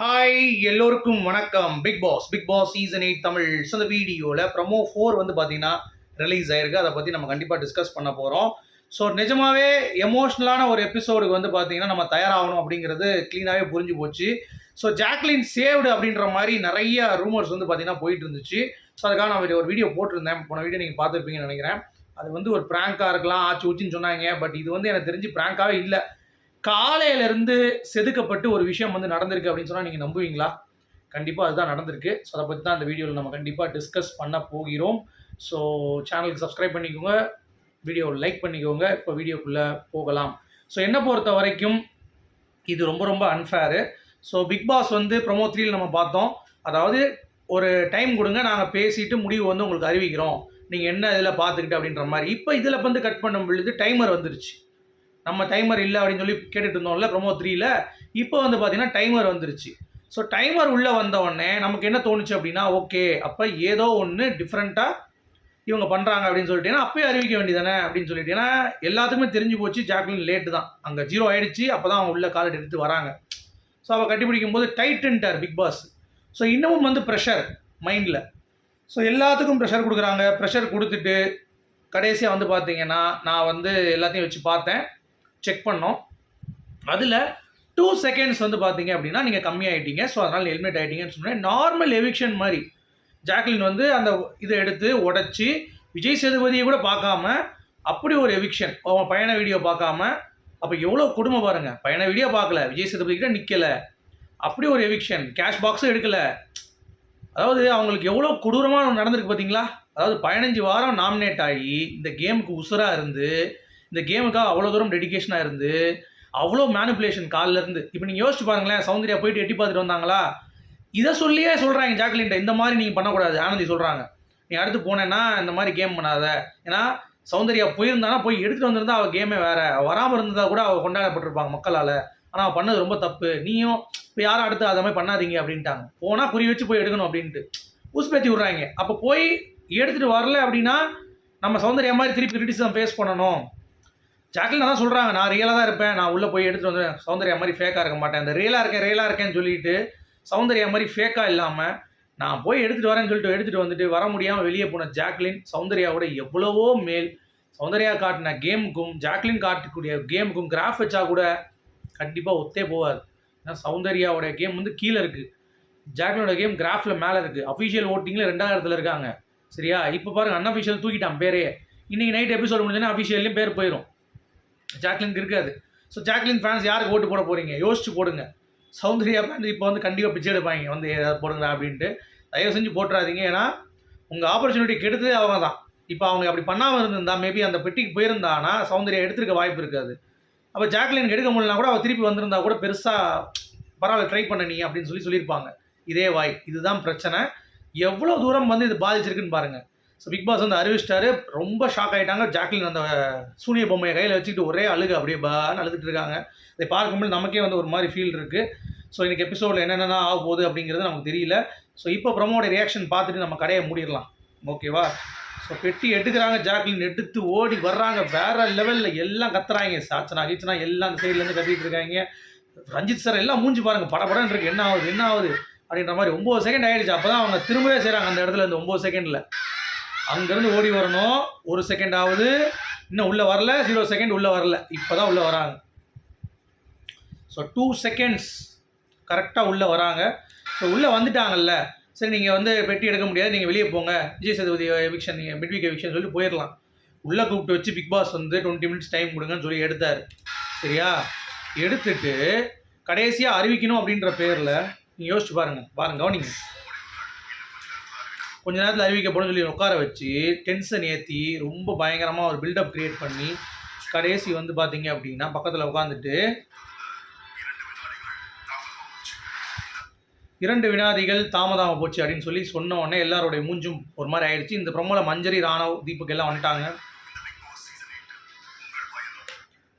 Hi எல்லோருக்கும் வணக்கம். Bigg Boss Bigg Boss season eight Tamil so வீடியோவில் ப்ரமோ ஃபோர் வந்து பார்த்தீங்கன்னா ரிலீஸ் ஆயிருக்கு. அதை பற்றி நம்ம கண்டிப்பாக டிஸ்கஸ் பண்ண போகிறோம் ஸோ நிஜமாவே எமோஷ்னலான ஒரு எபிசோடுக்கு வந்து பார்த்தீங்கன்னா நம்ம தயாராகணும் அப்படிங்கிறது க்ளீனாகவே புரிஞ்சு போச்சு. ஸோ ஜாக்லின் சேவ்டு அப்படின்ற மாதிரி நிறைய ரூமர்ஸ் வந்து பார்த்தீங்கன்னா போயிட்டு இருந்துச்சு. ஸோ அதுக்காக நான் ஒரு வீடியோ போட்டிருந்தேன். போன வீடியோ நீங்கள் பார்த்துருப்பீங்கன்னு நினைக்கிறேன். அது வந்து ஒரு ப்ராங்காக இருக்கலாம். ஆச்சு ஊச்சின்னு சொன்னாங்க. பட் இது வந்து எனக்கு தெரிஞ்சு ப்ராங்காகவே இல்லை. காலையிலேருந்து செதுக்கப்பட்டு ஒரு விஷயம் வந்து நடந்திருக்கு அப்படின்னு சொன்னால் நீங்கள் நம்புவீங்களா? கண்டிப்பாக அதுதான் நடந்திருக்கு. ஸோ அதை பற்றி தான் அந்த வீடியோவில் நம்ம கண்டிப்பாக டிஸ்கஸ் பண்ண போகிறோம். ஸோ சேனலுக்கு சப்ஸ்கிரைப் பண்ணிக்கோங்க. வீடியோ லைக் பண்ணிக்கோங்க. இப்போ வீடியோக்குள்ளே போகலாம். ஸோ என்னை பொறுத்த வரைக்கும் இது ரொம்ப ரொம்ப அன்ஃபேரு ஸோ பிக் பாஸ் வந்து ப்ரொமோ த்ரீல நம்ம பார்த்தோம். அதாவது ஒரு டைம் கொடுங்க நாங்கள் பேசிட்டு முடிவு வந்து உங்களுக்கு அறிவிக்கிறோம். நீங்கள் என்ன இதில் பார்த்துக்கிட்டு அப்படின்ற மாதிரி. இப்போ இதில் வந்து கட் பண்ணும் பொழுது டைமர் வந்துருச்சு. நம்ம டைமர் இல்லை அப்படின்னு சொல்லி கேட்டுட்டு இருந்தோம்ல ப்ரொமோ த்ரீல இப்போ வந்து பார்த்தீங்கன்னா டைமர் வந்துருச்சு. ஸோ டைமர் உள்ளே வந்த உடனே நமக்கு என்ன தோணுச்சு அப்படின்னா ஓகே அப்போ ஏதோ ஒன்று டிஃப்ரெண்ட்டாக இவங்க பண்ணுறாங்க அப்படின்னு சொல்லிட்டு ஏன்னா அப்பயே அறிவிக்க வேண்டியதானே அப்படின்னு சொல்லிட்டு ஏன்னா எல்லாத்துக்குமே தெரிஞ்சு போச்சு ஜாக்லின் லேட்டு தான். அங்கே ஜீரோ ஆயிடுச்சு அப்போ தான் அவங்க உள்ள காலட் எடுத்து வராங்க. ஸோ அவள் கட்டிப்பிடிக்கும் போது டைட்டன்ட்டார் பிக் பாஸ் ஸோ இன்னமும் வந்து ப்ரெஷர் மைண்டில் ஸோ எல்லாத்துக்கும் ப்ரெஷர் கொடுக்குறாங்க. ப்ரெஷர் கொடுத்துட்டு கடைசியாக வந்து பார்த்தீங்கன்னா நான் வந்து எல்லாத்தையும் வச்சு பார்த்தேன். செக் பண்ணோம். அதில் டூ செகண்ட்ஸ் வந்து பார்த்தீங்க அப்படின்னா நீங்கள் கம்மியாகிட்டீங்க ஸோ அதனால் ஹெல்மெட் ஆகிட்டீங்கன்னு சொன்னேன் நார்மல் எவிக்ஷன் மாதிரி ஜாக்லின் வந்து அந்த இதை எடுத்து உடச்சி விஜய் சேதுபதியை கூட பார்க்காம அப்படி ஒரு எவிக்ஷன் அவன் பயண வீடியோ பார்க்காம அப்போ எவ்வளோ குடும்பம் பாருங்க. பயண வீடியோ பார்க்கல. விஜய் சேதுபதி கிட்ட நிற்கல அப்படி ஒரு எவிக்ஷன் கேஷ் பாக்ஸும் எடுக்கலை. அதாவது அவங்களுக்கு எவ்வளோ கொடூரமாக நடந்திருக்கு பார்த்தீங்களா அதாவது பதினஞ்சு வாரம் நாமினேட் ஆகி இந்த கேமுக்கு உசுராக இருந்து இந்த கேமுக்காக அவ்வளோ தூரம் டெடிக்கேஷனாக இருந்து அவ்வளோ மேனிப்புலேஷன் இருந்து. இப்போ நீங்கள் யோசிச்சு பாருங்களேன் சௌந்தர்யா போயிட்டு எட்டி பார்த்துட்டு வந்தாங்களா? இதை சொல்லியே சொல்கிறாங்க ஜாக்லின்ட்ட இந்த மாதிரி நீங்கள் பண்ணக்கூடாது ஆனந்தி சொல்கிறாங்க நீ அடுத்து போனேன்னா இந்த மாதிரி கேம் பண்ணாத. ஏன்னா சௌந்தர்யா போயிருந்தானா போய் எடுத்துகிட்டு வந்திருந்தா அவள் கேமே வேறு. வராமல் இருந்ததா கூட அவள் கொண்டாடப்பட்டிருப்பாங்க மக்களால். ஆனால் அவள் பண்ணது ரொம்ப தப்பு. நீயும் இப்போ யாரும் அடுத்து அதை மாதிரி பண்ணாதீங்க அப்படின்ட்டாங்க. போனால் குறி வச்சு போய் எடுக்கணும் அப்படின்ட்டு. ஊஸ்பேத்தி விட்றாங்க. அப்போ போய் எடுத்துகிட்டு வரல அப்படின்னா நம்ம சௌந்தர்யா மாதிரி திருப்பி கிரிட்டிசம் ஃபேஸ் பண்ணணும். ஜாக்லின் தான் சொல்கிறாங்க நான் ரியலாக தான் இருப்பேன். நான் உள்ளே போய் எடுத்துகிட்டு வந்து சௌந்தர்யா மாதிரி ஃபேக்காக இருக்க மாட்டேன். இந்த ரியலாக இருக்கேன் ரியலாக இருக்கேன்னு சொல்லிட்டு சௌந்தர்யா மாதிரி ஃபேக்காக இல்லாமல் நான் போய் எடுத்துகிட்டு வரேன்னு சொல்லிட்டு எடுத்துகிட்டு வந்துட்டு வர முடியாமல் வெளியே போன ஜாக்லின் சௌந்தர்யாவோட எவ்வளவோ மேல். சௌந்தர்யா காட்டின கேமுக்கும் ஜாக்லின் காட்டக்கூடிய கேமுக்கும் கிராஃப் வச்சா கூட கண்டிப்பாக ஒத்தே போகாது ஏன்னா சௌந்தர்யாவோட கேம் வந்து கீழே இருக்குது ஜாக்லினோட கேம் கிராஃபில் மேலே இருக்குது அஃபிஷியல் ஓட்டிங்கில் ரெண்டாவது இடத்துல இருக்காங்க. சரியா? இப்போ பாருங்க அன்அஃபிஷியல் தூக்கிட்டான் பேரே. இன்றைக்கி நைட் எபிசோடு முடிஞ்சோன்னா அஃபிஷியல்லையும் பேர் போயிடும் ஜாக்லின் இருக்காது. ஸோ ஜாக்லின் ஃபேன்ஸ் யாருக்கு ஓட்டு போட போகிறீங்க யோசிச்சு போடுங்க. சௌந்தர்யா ஃபேன்ஸ் இப்போ வந்து கண்டிப்பாக பிச்சை எடுப்பாங்க. வந்து ஏதாவது போடுங்க அப்படின்ட்டு. தயவு செஞ்சு போட்டுறாதீங்க. ஏன்னா உங்கள் ஆப்பர்ச்சுனிட்டி கெடுத்ததே அவங்க தான். இப்போ அவங்க அப்படி பண்ணாமல் இருந்திருந்தா மேபி அந்த பெட்டிக்கு போயிருந்தானா சௌந்தர்யா எடுத்துருக்க வாய்ப்பு இருக்காது. அப்போ ஜாக்லின் எடுக்க முடியலனா கூட அவள் திருப்பி வந்திருந்தா கூட பெருசாக பரவாயில்ல ட்ரை பண்ண நீ அப்படின்னு சொல்லி சொல்லியிருப்பாங்க. இதே வாய் இதுதான் பிரச்சனை. எவ்வளோ தூரம் வந்து இது பாதிச்சிருக்குன்னு பாருங்கள் ஸோ பிக் பாஸ் வந்து அறிவிச்சிட்டாரு. ரொம்ப ஷாக் ஆகிட்டாங்க ஜாக்லின் அந்த சூனிய பொம்மையை கையில் வச்சுக்கிட்டு ஒரே அழுகு அப்படியே பான்னு அழுதுட்டு இருக்காங்க. இதை பார்க்கும்போது நமக்கே வந்து ஒரு மாதிரி ஃபீல் இருக்குது ஸோ இன்றைக்கி எபிசோடில் என்னென்ன ஆக போகுது அப்படிங்கிறது நமக்கு தெரியல. ஸோ இப்போ ப்ரமோட ரியாக்ஷன் பார்த்துட்டு நம்ம கடையை மூடிடலாம். ஓகேவா ஸோ பெட்டி எடுக்கிறாங்க ஜாக்லின் எடுத்து ஓடி வர்றாங்க. வேறு லெவலில் எல்லாம் கத்துறாங்க. சாச்சனா கீச்சனா எல்லாம் அந்த சைட்லேருந்து கத்திட்டு இருக்காங்க. ரஞ்சித் சார் எல்லாம் மூஞ்சி பாருங்கள் படப்படன்னு இருக்குது என்ன ஆகுது? என்ன ஆகுது? அப்படின்ற மாதிரி ஒம்பது செகண்ட் ஆகிடுச்சு அப்போ தான் அவங்க திரும்பவே செய்கிறாங்க அந்த இடத்துல இந்த ஒம்பது செகண்டில் அங்கேருந்து ஓடி வரணும். ஒரு செகண்ட் ஆகுது. இன்னும் உள்ளே வரல. ஜீரோ செகண்ட் உள்ளே வரல. இப்போ தான் உள்ளே வராங்க. ஸோ டூ செகண்ட்ஸ் கரெக்டாக உள்ளே வராங்க. ஸோ உள்ளே வந்துட்டாங்கல்ல. சரி நீங்கள் வந்து பெட்டி எடுக்க முடியாது. நீங்கள் வெளியே போங்க. விஜய் சதுபதி எவிக்ஷன் நீங்கள் மிட்வீக் எவிக்ஷன் சொல்லி போயிடலாம். உள்ளே கூப்பிட்டு வச்சு பிக் பாஸ் வந்து டுவெண்ட்டி மினிட்ஸ் டைம் கொடுங்கன்னு சொல்லி எடுத்தார். சரியா? எடுத்துட்டு கடைசியாக அறிவிக்கணும் அப்படின்ற பேரில் நீங்கள் யோசிச்சு பாருங்கள் பாருங்கள் கவனிங்க. கொஞ்ச நேரத்தில் அறிவிக்கப்படும் சொல்லி உட்கார வச்சு டென்ஷன் ஏற்றி ரொம்ப பயங்கரமாக ஒரு பில்டப் க்ரியேட் பண்ணி கடைசி வந்து பார்த்தீங்க அப்படின்னா பக்கத்தில் உட்காந்துட்டு இரண்டு வினாதிகள் தாமதமாக போச்சு அப்படின்னு சொல்லி சொன்ன உடனே எல்லாருடைய மூஞ்சும் ஒரு மாதிரி ஆயிடுச்சு. இந்த பிரம்மல மஞ்சரி ராணவ் தீபக் எல்லாம் வந்துட்டாங்க.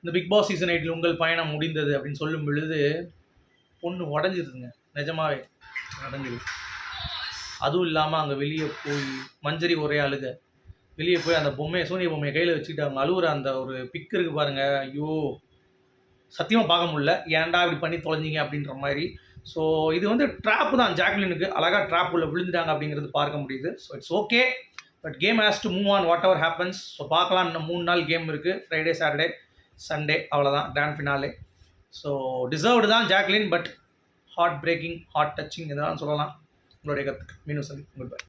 இந்த பிக் பாஸ் சீசன் எயிட்டில் உங்கள் பயணம் முடிந்தது அப்படின்னு சொல்லும் பொழுது பொண்ணு உடஞ்சிருதுங்க. நிஜமாவே உடஞ்சிருது அதுவும் இல்லாமல் அங்கே வெளியே போய் மஞ்சரி ஒரே அழுக. வெளியே போய் அந்த பொம்மையை சூனிய பொம்மையை கையில் வச்சுக்கிட்டு அவங்க அழுகுற அந்த ஒரு பிக் இருக்கு பாருங்கள் ஐயோ சத்தியமாக பார்க்க முடியல. ஏன்டா இப்படி பண்ணி தொலைஞ்சிங்க அப்படின்ற மாதிரி. ஸோ இது வந்து ட்ராப் தான். ஜாக்லினுக்கு அழகாக ட்ராப் உள்ள விழுந்துட்டாங்க அப்படிங்கிறது பார்க்க முடியுது. So it's okay but game has to move on whatever happens so பார்க்கலாம். இன்னும் மூணு நாள் கேம் இருக்குது ஃப்ரைடே சாட்டர்டே சண்டே அவ்வளோதான் கிராண்ட் ஃபினாலே ஸோ டிசர்வ்டு தான் Jacqueline. But heartbreaking heart touching இதெல்லாம் சொல்லலாம். உங்களுடைய கருத்துக்கு மீண்டும் சந்தி குட் பை